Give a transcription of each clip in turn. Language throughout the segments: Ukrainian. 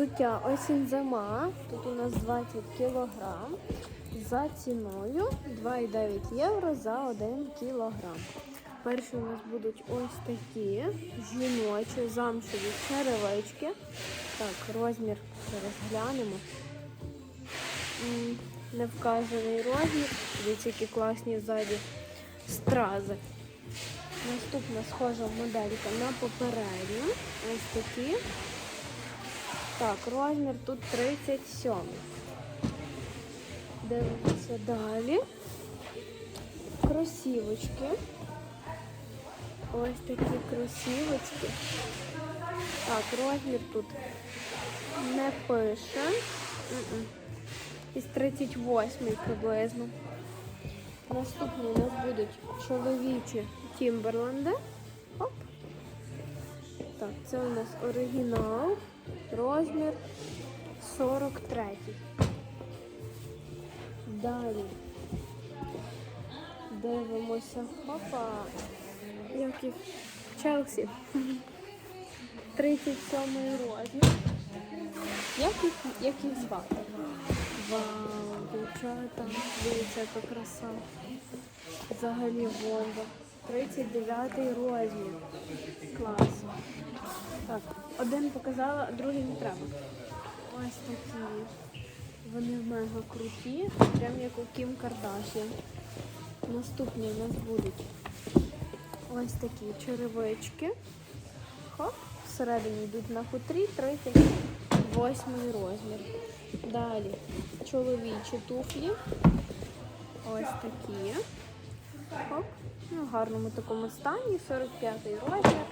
Взуття осінь зима. Тут у нас 20 кілограм. За ціною 2,9 євро за 1 кілограм. Перші у нас будуть ось такі жіночі замшеві черевички. Так, розмір зараз глянемо. Не вказаний розмір. Дивіться, які класні ззаді стрази. Наступна схожа моделька на попередню. Ось такі. Так, розмір тут 37. Дивимося далі. Кросівочки. Ось такі кросівочки. Так, розмір тут не пише. Із 38 приблизно. Наступні у нас будуть чоловічі Тімберленди. Так, це у нас оригінал. Розмір 43. Далі. Дивимося. Опа. Як їх? Челсі. 37 розмір. Як їх, як їх звати? Вау, дівчата, дивіться, яка краса. Взагалі бомба. 39 розмір. Клас. Так, один показала, а другий не треба. Ось такі. Вони мега круті, прям як у Кім Кардашян. Наступні у нас будуть ось такі черевички. Хоп, всередині йдуть на хутрі 38 розмір. Далі чоловічі туфлі. Ось такі. Хоп. Ну, в гарному такому стані, 45-й розмір.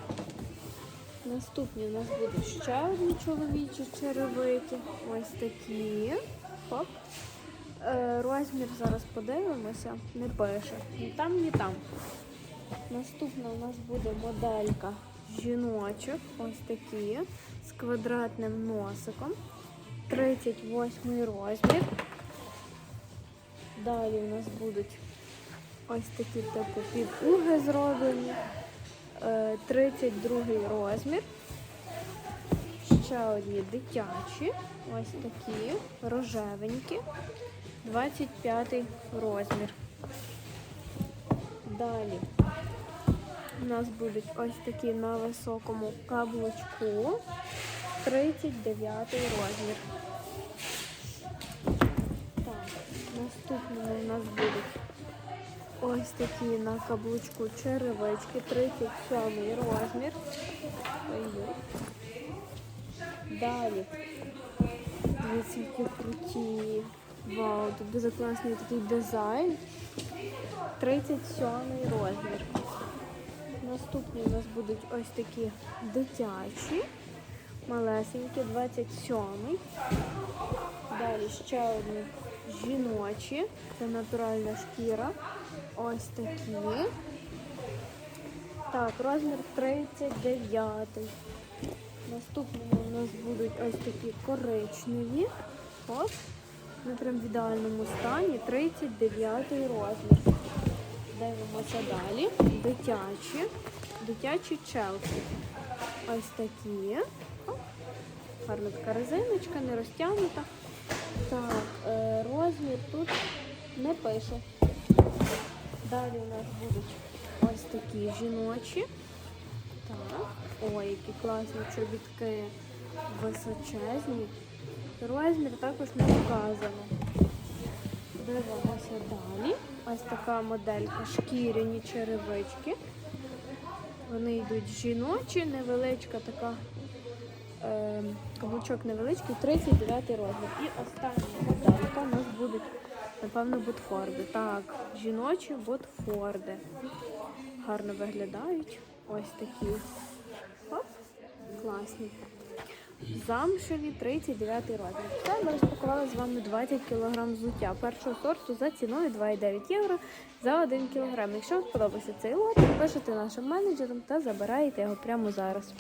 Наступні у нас будуть ще одні чоловічі черевики. Ось такі. Хоп. Е, розмір зараз подивимося, не пише. Ні там, ні там. Наступна у нас буде моделька жіночих. Ось такі. З квадратним носиком. 38 розмір. Далі у нас будуть ось такі типу підуги зроблені. Е, 32 розмір. Ще одні дитячі. Ось такі рожевенькі. 25 розмір. Далі у нас будуть ось такі на високому каблучку. 39 розмір. Так, наступними у нас будуть ось такі на каблучку черевички, 37 розмір. Далі. Дивіться, круті. Вау, тут дуже класний такий дизайн. 37 розмір. Наступні у нас будуть ось такі дитячі, малесенькі, 27. Далі ще одні жіночі. Це натуральна шкіра. Ось такі. Так, розмір 39. Наступними у нас будуть ось такі коричневі. Оп. Вони прям в ідеальному стані. 39 розмір. Дивимося далі. Дитячі. Дитячі челсі. Ось такі. Гарна така резиночка, не розтягнута. Так, е, розмір тут не пише. Далі у нас будуть ось такі жіночі. Так. Ой, які класні чобітки височезні. Розмір також не вказано. Дивимося далі. Ось така моделька шкіряні черевички. Вони йдуть жіночі, невеличка така е, каблучок невеличкий, 39 розмір. І остання моделька у нас будуть, напевно, ботфорди. Так, жіночі ботфорди. Гарно виглядають. Ось такі. Оп, класні. Замшеві 39 розмір. Все, ми розпакували з вами 20 кг взуття першого сорту за ціною 2,9 євро за 1 кг. Якщо вам сподобався цей лот, пишете нашим менеджерам та забираєте його прямо зараз.